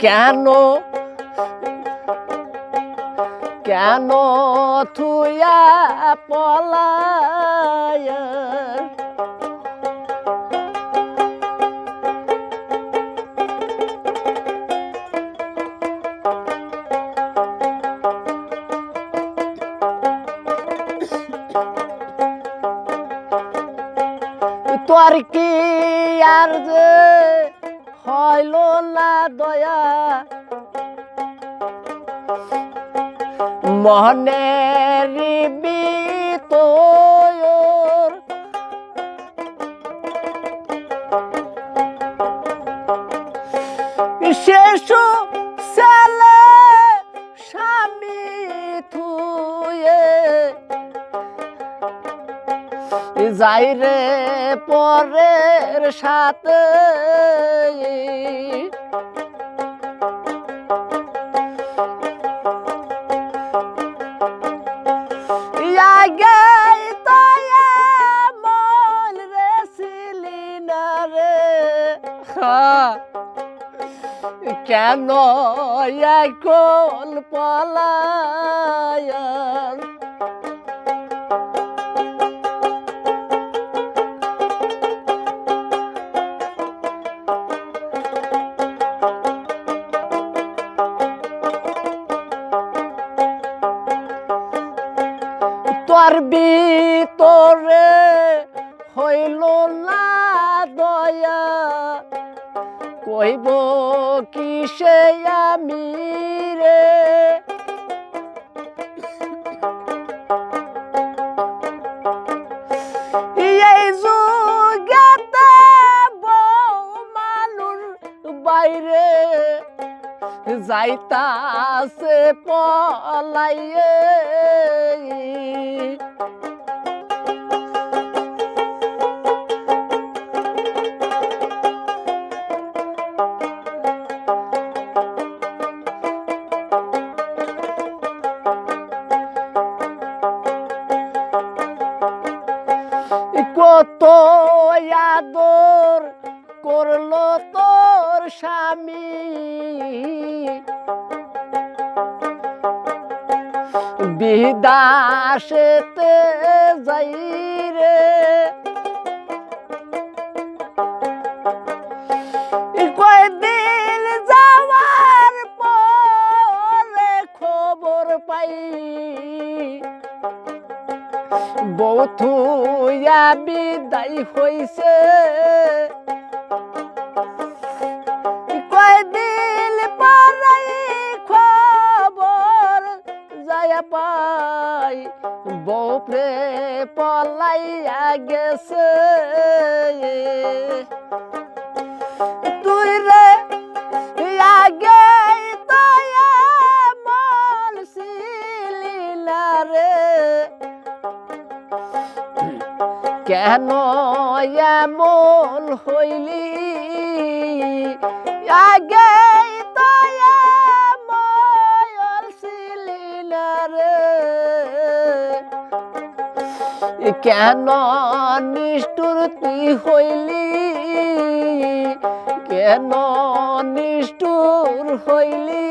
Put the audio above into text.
কেন কেন থুয়া পলায় তোর কি আর যে হইল না দয়া? মনের বিতর শেষ যাই রে পরের সাথে। কেন এখন পলায়? তোর? ভিতরে হইল না দয়া। কইব কিসে আমি রে? বাইরে যাইতাছে পলাইয়ে। কত আদর করল তোর স্বামী? বিদাসেতে যাই রে। কয়দিন যাওয়ার পরে খবর পাই। বৌথুয়া বিদায় হইছে। পাই বৌপ্রে পলাইয়া গেছে। তুই রে আগে রে। কেন এমন হইলি? আগে কেন নিষ্ঠুর তুই হইলি? কেন নিষ্ঠুর হইলি?